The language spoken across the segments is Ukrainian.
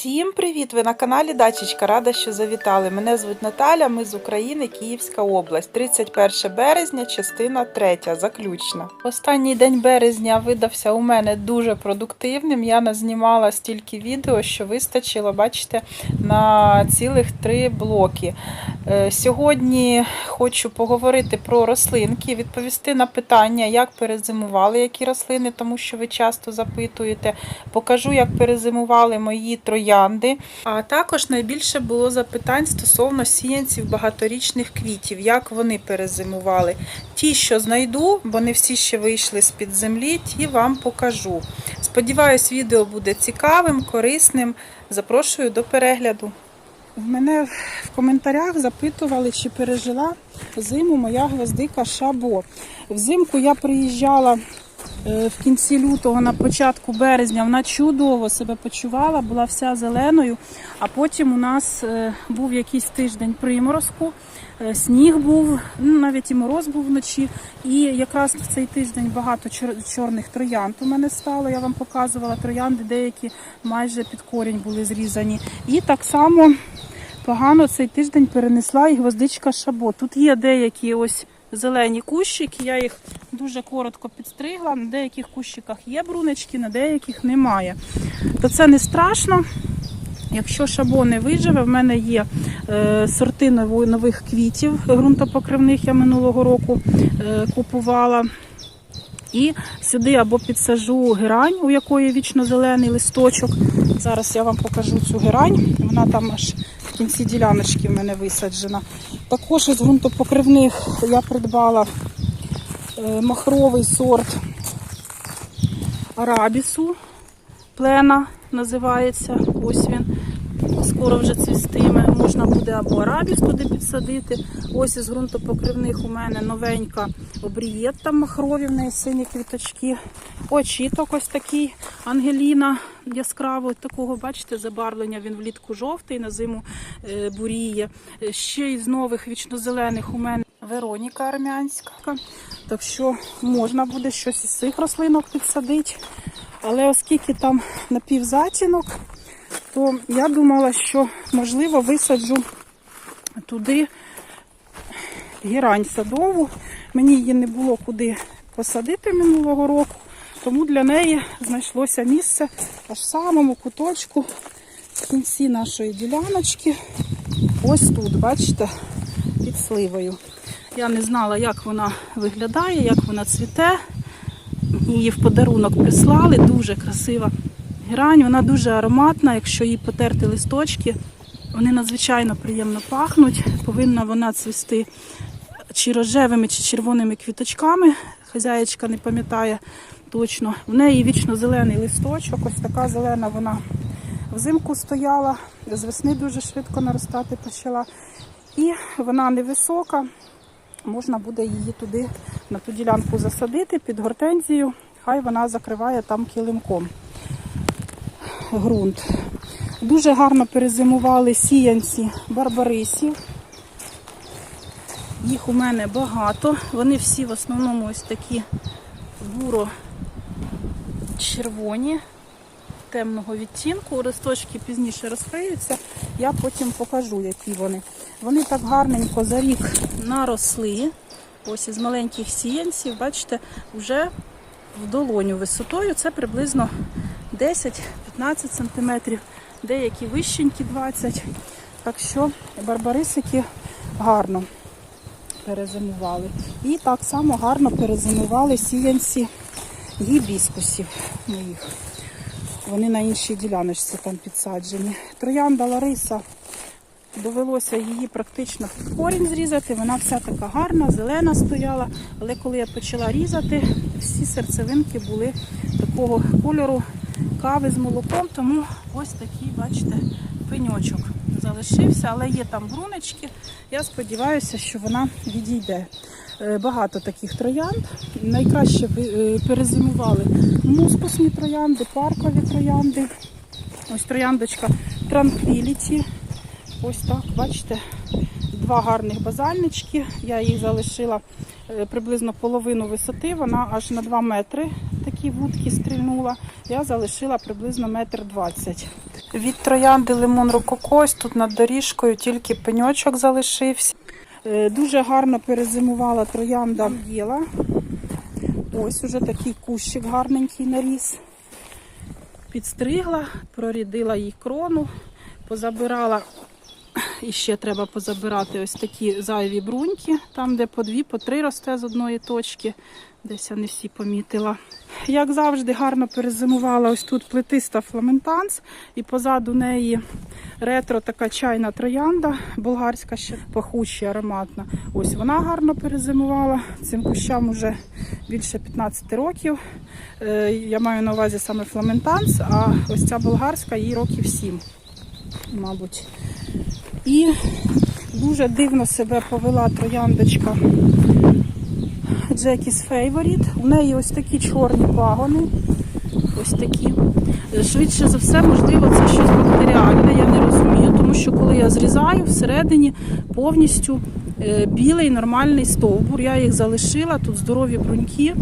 Всім привіт! Ви на каналі Дачечка. Рада, що завітали. Мене звуть Наталя. Ми з України, Київська область. 31 березня, частина 3, заключна. Останній день березня видався у мене дуже продуктивним. Я назнімала стільки відео, що вистачило, бачите, на цілих три блоки. Е, Сьогодні хочу поговорити про рослинки, відповісти на питання, як перезимували які рослини, тому що ви часто запитуєте. Покажу, як перезимували мої троянди. А також найбільше було запитань стосовно сіянців багаторічних квітів, як вони перезимували. Ті, що знайду, бо не всі ще вийшли з-під землі, ті вам покажу. Сподіваюсь, відео буде цікавим, корисним. Запрошую до перегляду. Мене в коментарях запитували, чи пережила зиму моя гвоздика Шабо. Взимку я приїжджала в кінці лютого, на початку березня, вона чудово себе почувала, була вся зеленою. А потім у нас е, був якийсь тиждень приморозку, е, сніг був, ну, навіть і мороз був вночі. І якраз в цей тиждень багато чорних троянд у мене стало. Я вам показувала троянди, деякі майже під корінь були зрізані. І так само погано цей тиждень перенесла і гвоздичка шабо. Тут є деякі ось зелені кущики, я їх дуже коротко підстригла. На деяких кущиках є брунечки, на деяких немає. То це не страшно. Якщо шабо не виживе, в мене є е, сорти нових квітів ґрунтопокривних я минулого року е, купувала. І сюди або підсажу герань, у якої вічно зелений листочок. Зараз я вам покажу цю герань. Вона там аж в кінці діляночки в мене висаджена. Також із ґрунтопокривних я придбала е, махровий сорт арабісу. Плена називається. Ось він. Скоро вже цвістиме. Можна буде або арабіс туди підсадити. Ось із ґрунтопокривних у мене новенька обрієтта махрові, в неї сині квіточки. Очіток ось такий Ангеліна яскравого такого, бачите, забарвлення. Він влітку жовтий, на зиму е, буріє. Ще із нових вічнозелених у мене Вероніка армянська. Так що можна буде щось із цих рослинок підсадити. Але оскільки там напівзатінок, то я думала, що можливо висаджу туди герань садову. Мені її не було куди посадити минулого року, тому для неї знайшлося місце аж в самому куточку в кінці нашої діляночки. Ось тут, бачите, під сливою. Я не знала, як вона виглядає, як вона цвіте. Її в подарунок прислали, дуже красива герань, вона дуже ароматна, якщо їй потерти листочки, вони надзвичайно приємно пахнуть. Повинна вона цвісти чи рожевими, чи червоними квіточками. Хазяєчка не пам'ятає точно. В неї вічно зелений листочок, ось така зелена вона взимку стояла, з весни дуже швидко наростати почала. І вона невисока, можна буде її туди, на ту ділянку засадити під гортензію. Хай вона закриває там килимком ґрунт. Дуже гарно перезимували сіянці барбарисів. Їх у мене багато. Вони всі в основному ось такі буро-червоні, темного відтінку. Листочки пізніше розкриються. Я потім покажу, які вони. Вони так гарненько за рік наросли. Ось із маленьких сіянців, бачите, вже в долоню висотою. Це приблизно 10-15 см, деякі вищенькі 20 Так що барбарисики гарно перезимували. І так само гарно перезимували сіянці гібіскусів моїх. Вони на іншій діляночці там підсаджені. Троянда Лариса. Довелося її практично під корінь зрізати. Вона вся така гарна, зелена стояла. Але коли я почала різати, всі серцевинки були такого кольору кави з молоком. Тому ось такий, бачите, пеньочок залишився, але є там брунечки. Я сподіваюся, що вона відійде. Е, Багато таких троянд. Найкраще е, перезимували мускусні троянди, паркові троянди. Ось трояндочка Tranquility. Ось так, бачите, два гарних базальнички. Я їх залишила е, приблизно половину висоти. Вона аж на 2 метри такі вудки стрільнула. Я залишила приблизно метр двадцять. Від троянди лимон рококо, ось тут над доріжкою тільки пеньочок залишився. Е, Дуже гарно перезимувала троянда Єла. Ось уже такий кущик гарненький наріс. Підстригла, прорідила їй крону, позабирала. І ще треба позабирати ось такі зайві бруньки, там, де по дві, по три росте з одної точки. Десь я не всі помітила. Як завжди, гарно перезимувала ось тут плетиста фламентанс, і позаду неї ретро така чайна троянда, болгарська ще пахуча, ароматна. Ось вона гарно перезимувала. Цим кущам уже більше 15 років. Е, Я маю на увазі саме фламентанс, а ось ця болгарська їй років 7, мабуть. І дуже дивно себе повела трояндочка Джекіс Фейворіт. У неї ось такі чорні пагони. Ось такі. Швидше за все, можливо, це щось бактеріальне, я не розумію, тому що коли я зрізаю, всередині повністю е, білий нормальний стовбур. Я їх залишила, тут здорові бруньки.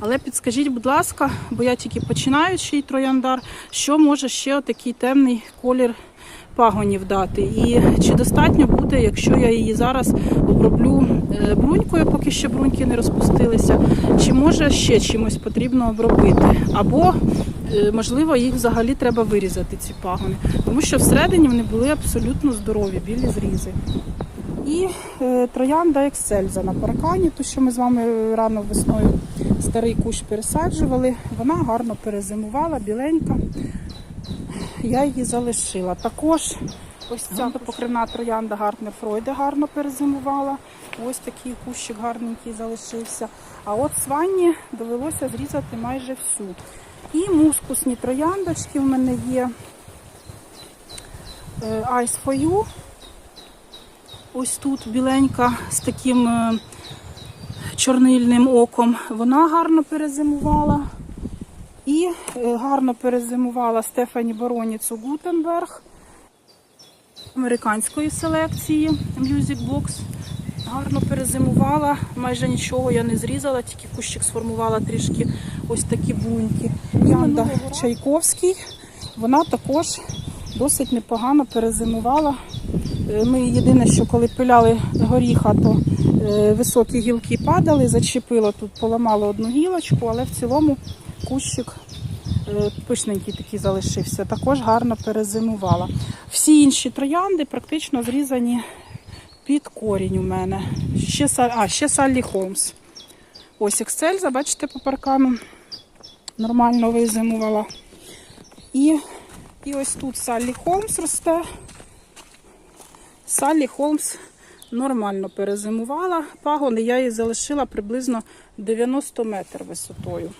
Але підскажіть, будь ласка, бо я тільки починаючий трояндар, що може ще отакий темний колір пагонів дати? І чи достатньо буде, якщо я її зараз оброблю е, брунькою, поки ще бруньки не розпустилися, чи може ще чимось потрібно обробити? Або, е, можливо, їх взагалі треба вирізати, ці пагони, тому що всередині вони були абсолютно здорові, білі зрізи. І е, троянда ексельза на паркані, ту, що ми з вами рано весною старий кущ пересаджували. Вона гарно перезимувала, біленька. Я її залишила. Також ось ця покривна троянда Гартнер Фройде гарно перезимувала. Ось такий кущик гарненький залишився. А от сванні довелося зрізати майже всю. І мускусні трояндочки в мене є е, Ice for You. Ось тут біленька з таким е, чорнильним оком. Вона гарно перезимувала. І е, гарно перезимувала Стефані Бароніцу Гутенберг американської селекції Music Box. Гарно перезимувала, майже нічого я не зрізала, тільки кущик сформувала трішки ось такі буньки. Янда Чайковський, вона також досить непогано перезимувала. Е, Ми єдине, що коли пиляли горіха, то е, високі гілки падали, зачепило тут, поламало одну гілочку, але в цілому кущик е, пишненький такий залишився. Також гарно перезимувала. Всі інші троянди практично зрізані під корінь у мене. Ще, а, ще Саллі Холмс. Ось Ексельза, бачите, по паркану нормально визимувала. І, і ось тут Саллі Холмс росте. Саллі Холмс нормально перезимувала. Пагони я її залишила приблизно 90 метр висотою.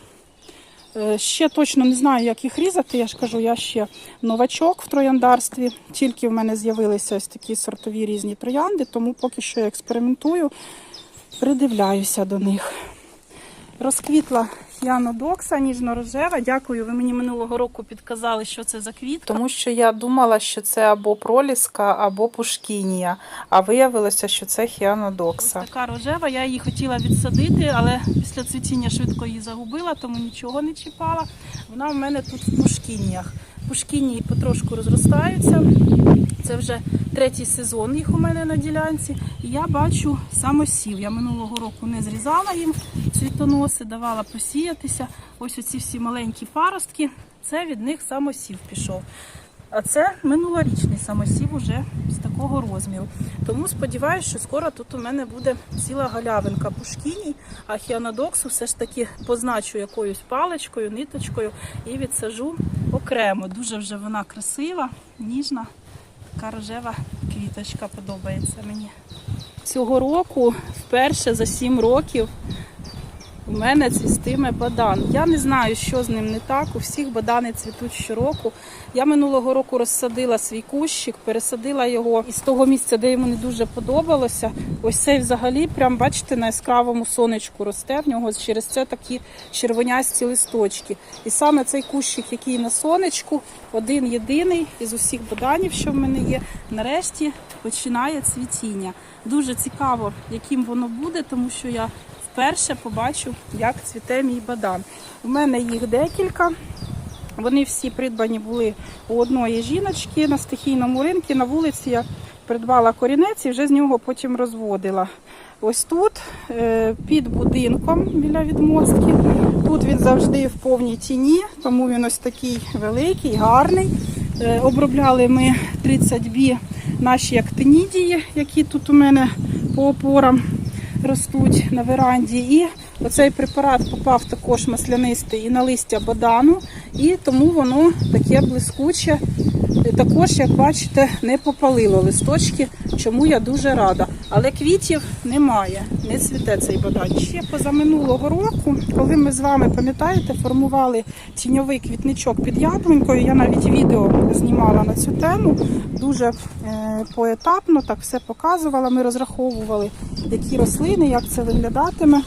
Е, Ще точно не знаю, як їх різати. Я ж кажу, я ще новачок в трояндарстві. Тільки в мене з'явилися ось такі сортові різні троянди, тому поки що я експериментую, придивляюся до них. Розквітла Янодокса, ніжно-рожева. Дякую, ви мені минулого року підказали, що це за квітка. Тому що я думала, що це або проліска, або пушкінія, а виявилося, що це хіанодокса. Ось така рожева, я її хотіла відсадити, але після цвітіння швидко її загубила, тому нічого не чіпала. Вона в мене тут в пушкініях. Пушкінії потрошку розростаються. Це вже третій сезон їх у мене на ділянці. І я бачу самосів. Я минулого року не зрізала їм цвітоноси, давала посіятися. Ось оці всі маленькі паростки. Це від них самосів пішов. А це минулорічний самосів уже з такого розміру. Тому сподіваюся, що скоро тут у мене буде ціла галявинка пушкіній, а хіанодоксу все ж таки позначу якоюсь паличкою, ниточкою і відсажу окремо. Дуже вже вона красива, ніжна. Така рожева квіточка подобається мені. Цього року, вперше за сім років, у мене цвістиме бадан. Я не знаю, що з ним не так. У всіх бадани цвітуть щороку. Я минулого року розсадила свій кущик, пересадила його із того місця, де йому не дуже подобалося. Ось цей взагалі, прям бачите, на яскравому сонечку росте. В нього через це такі червонясті листочки. І саме цей кущик, який на сонечку, один єдиний із усіх баданів, що в мене є, нарешті починає цвітіння. Дуже цікаво, яким воно буде, тому що я вперше побачу, як цвіте мій бадан. У мене їх декілька. Вони всі придбані були у одної жіночки на стихійному ринку. На вулиці я придбала корінець і вже з нього потім розводила. Ось тут, е, під будинком біля відмостки. Тут він завжди в повній тіні, тому він ось такий великий, гарний. Е, Обробляли ми 30 бі наші актинідії, які тут у мене по опорам ростуть на веранді. І оцей препарат попав також маслянистий і на листя бадану, і тому воно таке блискуче. Також, як бачите, не попалило листочки, чому я дуже рада. Але квітів немає, не цвіте цей бадан. Ще позаминулого року, коли ми з вами, пам'ятаєте, формували тіньовий квітничок під яблунькою, я навіть відео знімала на цю тему. Дуже е, поетапно так все показувала. Ми розраховували, які рослини, як це виглядатиме.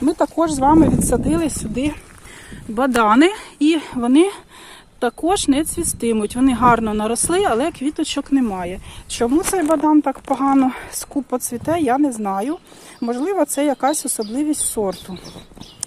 Ми також з вами відсадили сюди бадани, і вони також не цвістимуть. Вони гарно наросли, але квіточок немає. Чому цей бадан так погано скупо цвіте, я не знаю. Можливо, це якась особливість сорту.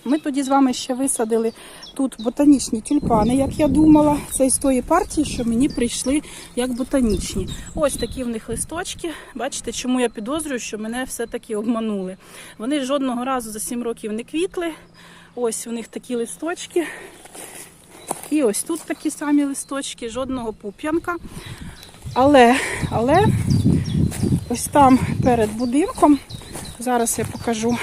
Ми тоді з вами ще висадили тут ботанічні тюльпани, як я думала. Це із тої партії, що мені прийшли як ботанічні. Ось такі в них листочки. Бачите, чому я підозрюю, що мене все-таки обманули. Вони жодного разу за 7 років не квітли. Ось у них такі листочки. І ось тут такі самі листочки, жодного пуп'янка. Але, але ось там перед будинком, зараз я покажу.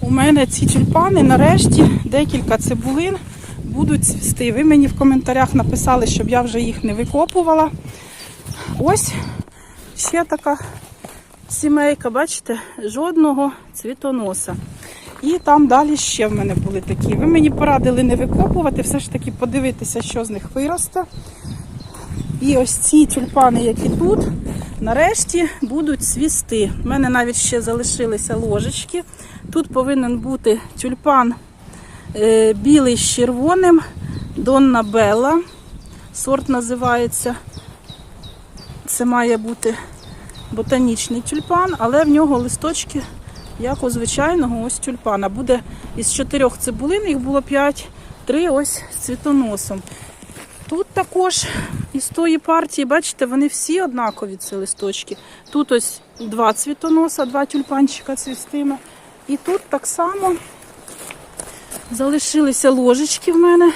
У мене ці тюльпани нарешті декілька цибулин будуть цвісти. Ви мені в коментарях написали, щоб я вже їх не викопувала. Ось ще така сімейка, бачите, жодного цвітоноса. І там далі ще в мене були такі. Ви мені порадили не викопувати, все ж таки подивитися, що з них виросте. І ось ці тюльпани, які тут, нарешті будуть цвісти. У мене навіть ще залишилися ложечки. Тут повинен бути тюльпан е, білий з червоним, Донна Белла. Сорт називається. Це має бути ботанічний тюльпан, але в нього листочки, як у звичайного ось тюльпана. Буде із чотирьох цибулин, їх було п'ять, три ось з цвітоносом. Тут також із тої партії, бачите, вони всі однакові ці листочки. Тут ось два цвітоноса, два тюльпанчика цвістиме. І тут так само залишилися ложечки в мене.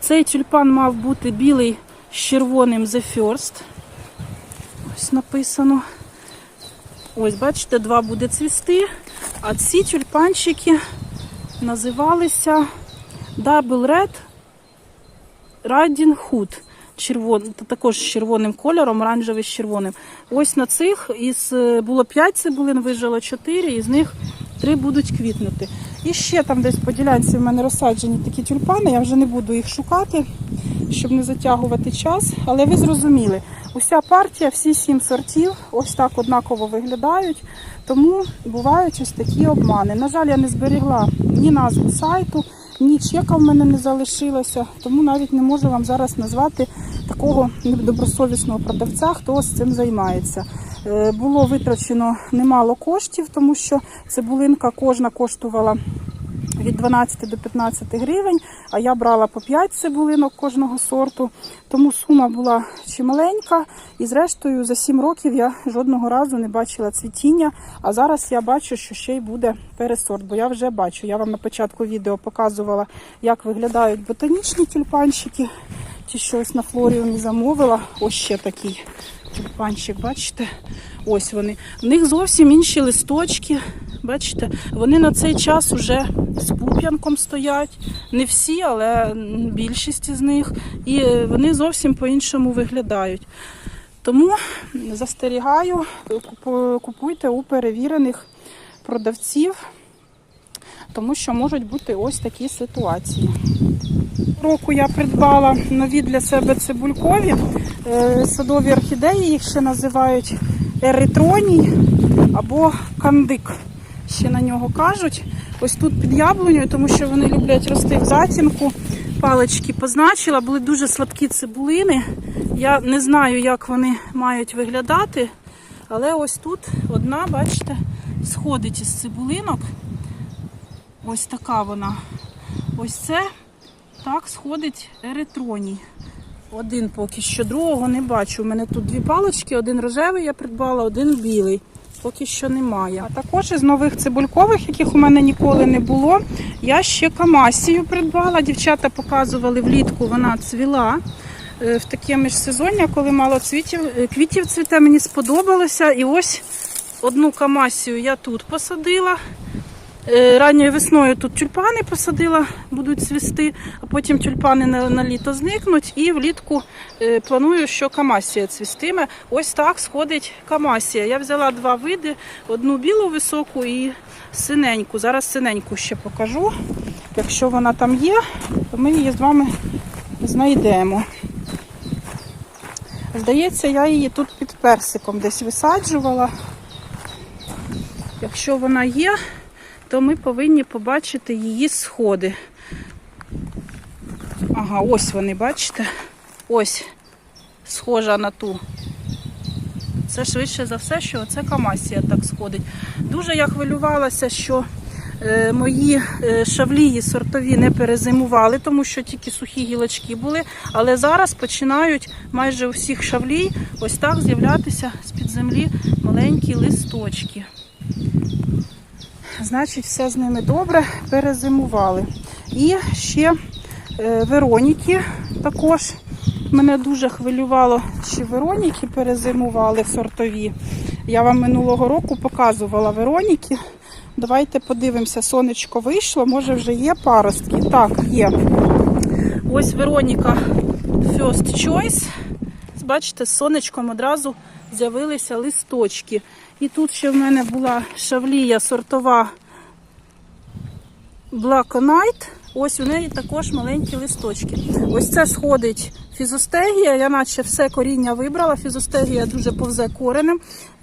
Цей тюльпан мав бути білий з червоним The First. Ось написано. Ось, бачите, два буде цвісти. А ці тюльпанчики називалися Double Red Riding Hood. Червон, також з червоним кольором, оранжевий з червоним. Ось на цих із е, було 5 цибулин, вижило 4, із них 3 будуть квітнути. І ще там десь по ділянці в мене розсаджені такі тюльпани, я вже не буду їх шукати, щоб не затягувати час. Але ви зрозуміли, уся партія, всі сім сортів, ось так однаково виглядають. Тому бувають ось такі обмани. На жаль, я не зберігла ні назву сайту, ні чека в мене не залишилося, тому навіть не можу вам зараз назвати такого недобросовісного продавця, хто з цим займається. Е, Було витрачено немало коштів, тому що цибулинка кожна коштувала від 12 до 15 гривень, а я брала по 5 цибулинок кожного сорту, тому сума була чималенька. І зрештою за 7 років я жодного разу не бачила цвітіння. А зараз я бачу, що ще й буде пересорт, бо я вже бачу. Я вам на початку відео показувала, як виглядають ботанічні тюльпанчики. Ті, що ось на флоріумі замовила. Ось ще такий тюльпанчик, бачите? Ось вони. В них зовсім інші листочки. Бачите, вони на цей час уже з пуп'янком стоять. Не всі, але більшість із них. І вони зовсім по-іншому виглядають. Тому застерігаю, купуйте у перевірених продавців, тому що можуть бути ось такі ситуації. Року я придбала нові для себе цибулькові е, садові орхідеї, їх ще називають еритроній або кандик. Ще на нього кажуть. Ось тут під яблунею, тому що вони люблять рости в затінку. Палички позначила, були дуже сладкі цибулини. Я не знаю, як вони мають виглядати, але ось тут одна, бачите, сходить із цибулинок. Ось така вона. Ось це так сходить еретроній. Один поки що, другого не бачу. У мене тут дві палочки, один рожевий я придбала, один білий. Поки що немає. А також із нових цибулькових, яких у мене ніколи не було. Я ще камасію придбала. Дівчата показували влітку, вона цвіла. Е, В таке міжсезоння, коли мало цвітів, е, квітів цвіте, мені сподобалося. І ось одну камасію я тут посадила. Е, Ранньою весною тут тюльпани посадила, будуть цвісти, а потім тюльпани на, на літо зникнуть. І влітку е, планую, що камасія цвістиме. Ось так сходить камасія. Я взяла два види: одну білу високу і синеньку. Зараз синеньку ще покажу. Якщо вона там є, то ми її з вами знайдемо. Здається, я її тут під персиком десь висаджувала. Якщо вона є, то ми повинні побачити її сходи. Ага, ось вони, бачите? Ось схожа на ту. Це швидше за все, що це камасія так сходить. Дуже я хвилювалася, що е, мої е, шавлії сортові не перезимували, тому що тільки сухі гілочки були. Але зараз починають майже у всіх шавлій ось так з'являтися з-під землі маленькі листочки. Значить, все з ними добре, перезимували. І ще е, Вероніки також. Мене дуже хвилювало, чи Вероніки перезимували сортові. Я вам минулого року показувала Вероніки. Давайте подивимося, сонечко вийшло, може вже є паростки. Так, є. Ось Вероніка First Choice. Бачите, з сонечком одразу з'явилися листочки. І тут ще в мене була шавлія сортова Knight. Ось у неї також маленькі листочки. Ось це сходить фізостегія. Я наче все коріння вибрала. Фізостегія дуже повзе коренем.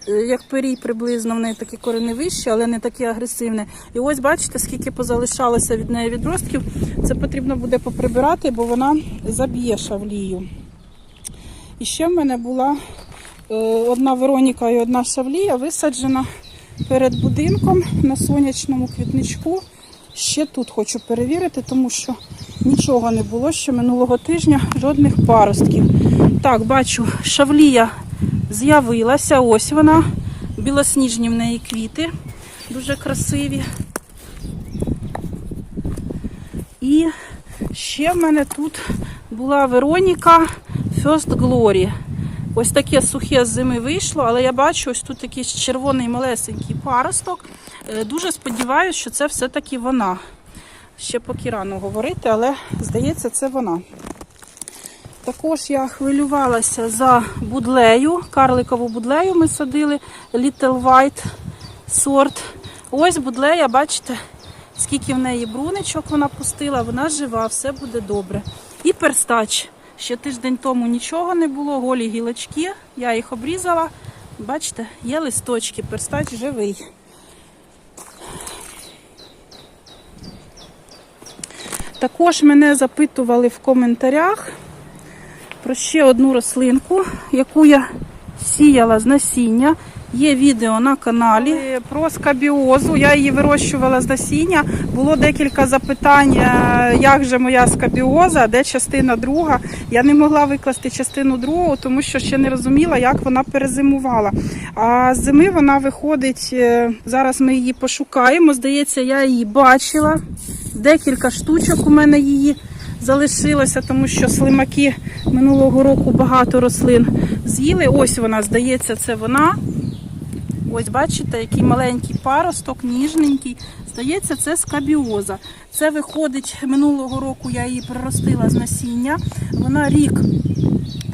Е, Як перій приблизно, в неї такі корені вищі, але не такі агресивні. І ось бачите, скільки позалишалося від неї відростків. Це потрібно буде поприбирати, бо вона заб'є шавлію. І ще в мене була одна Вероніка і одна шавлія висаджена перед будинком на сонячному квітничку. Ще тут хочу перевірити, тому що нічого не було ще минулого тижня, жодних паростків. Так, бачу, шавлія з'явилася. Ось вона. Білосніжні в неї квіти, дуже красиві. І ще в мене тут була Вероніка First Glory. Ось таке сухе з зими вийшло, але я бачу, ось тут якийсь червоний малесенький паросток. Е, Дуже сподіваюся, що це все-таки вона. Ще поки рано говорити, але здається, це вона. Також я хвилювалася за будлею, карликову будлею ми садили, Little White сорт. Ось будлея, бачите, скільки в неї бруничок вона пустила, вона жива, все буде добре. І перстач. Ще тиждень тому нічого не було, голі гілочки, я їх обрізала. Бачите, є листочки, перстач живий. Також мене запитували в коментарях про ще одну рослинку, яку я сіяла з насіння. Є відео на каналі про скабіозу. Я її вирощувала з насіння. Було декілька запитань, е, як же моя скабіоза, де частина друга. Я не могла викласти частину другу, тому що ще не розуміла, як вона перезимувала. А з зими вона виходить. е, Зараз ми її пошукаємо. Здається, я її бачила. Декілька штучок у мене її залишилося, тому що слимаки минулого року багато рослин з'їли. Ось вона, здається, це вона. Ось бачите, який маленький паросток, ніжненький. Здається, це скабіоза. Це виходить минулого року. Я її приростила з насіння. Вона рік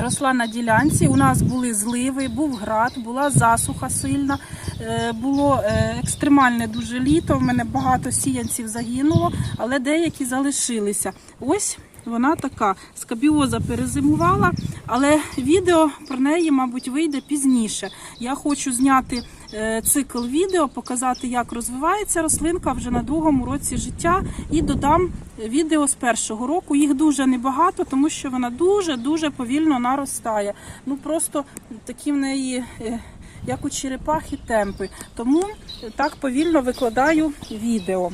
росла на ділянці. У нас були зливи, був град, була засуха сильна, е, було е, екстремальне дуже літо. В мене багато сіянців загинуло, але деякі залишилися. Ось. Вона така скабіоза перезимувала, але відео про неї, мабуть, вийде пізніше. Я хочу зняти цикл відео, показати, як розвивається рослинка вже на другому році життя, і додам відео з першого року. Їх дуже небагато, тому що вона дуже дуже повільно наростає. Ну просто такі в неї. е, Як у черепахи темпи, тому так повільно викладаю відео.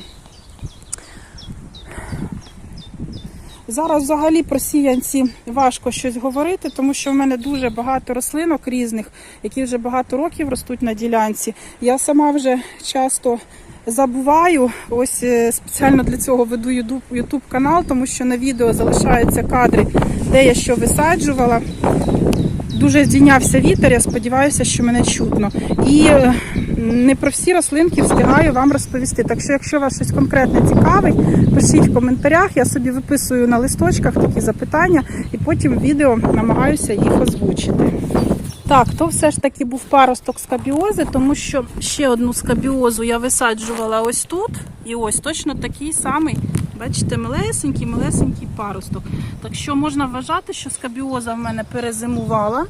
Зараз взагалі про сіянці важко щось говорити, тому що в мене дуже багато рослинок різних, які вже багато років ростуть на ділянці. Я сама вже часто забуваю. Ось е, спеціально для цього веду YouTube канал, тому що на відео залишаються кадри, де я що висаджувала. Дуже здійнявся вітер, я сподіваюся, що мене чутно. І е, не про всі рослинки встигаю вам розповісти. Так що, якщо вас щось конкретне цікавить, пишіть в коментарях. Я собі виписую на листочках такі запитання і потім в відео намагаюся їх озвучити. Так, то все ж таки був паросток скабіози, тому що ще одну скабіозу я висаджувала ось тут. І ось точно такий самий, бачите, малесенький, малесенький паросток. Так що можна вважати, що скабіоза в мене перезимувала.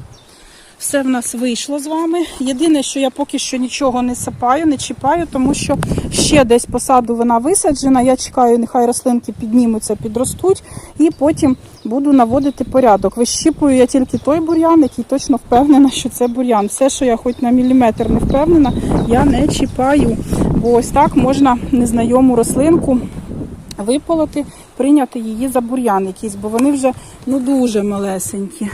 Все в нас вийшло з вами. Єдине, що я поки що нічого не сапаю, не чіпаю, тому що ще десь посаду вона висаджена. Я чекаю, нехай рослинки піднімуться, підростуть, і потім буду наводити порядок. Вищіпую я тільки той бур'ян, який точно впевнена, що це бур'ян. Все, що я хоч на міліметр не впевнена, я не чіпаю. Бо ось так можна незнайому рослинку виполоти, прийняти її за бур'ян якийсь, бо вони вже ну дуже малесенькі,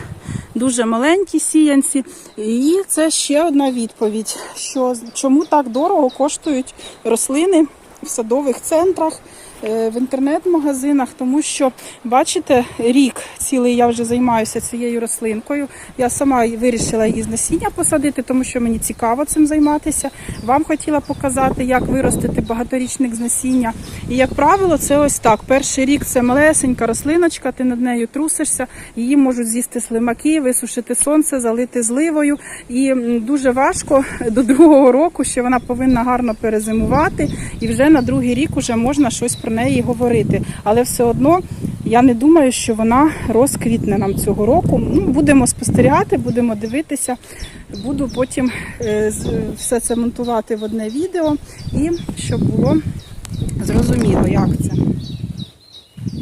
дуже маленькі сіянці. І це ще одна відповідь, що чому так дорого коштують рослини в садових центрах. Е, В інтернет-магазинах, тому що бачите, рік цілий я вже займаюся цією рослинкою. Я сама вирішила її з насіння посадити, тому що мені цікаво цим займатися. Вам хотіла показати, як виростити багаторічник з насіння. І як правило, це ось так. Перший рік це малесенька рослиночка, ти над нею трусишся, її можуть з'їсти слимаки, висушити сонце, залити зливою. І дуже важко до другого року, що вона повинна гарно перезимувати, і вже на другий рік уже можна щось про неї говорити. Але все одно я не думаю, що вона розквітне нам цього року. Ну, будемо спостерігати, будемо дивитися. Буду потім е, все це монтувати в одне відео і щоб було зрозуміло, як це.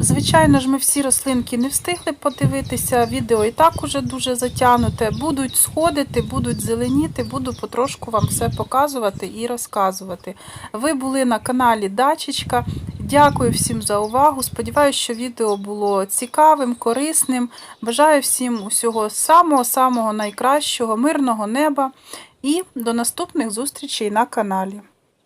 Звичайно ж, ми всі рослинки не встигли подивитися. Відео і так уже дуже затягнуте. Будуть сходити, будуть зеленіти, буду потрошку вам все показувати і розказувати. Ви були на каналі Дачечка. Дякую всім за увагу. Сподіваюся, що відео було цікавим, корисним. Бажаю всім усього самого-самого найкращого, мирного неба і до наступних зустрічей на каналі.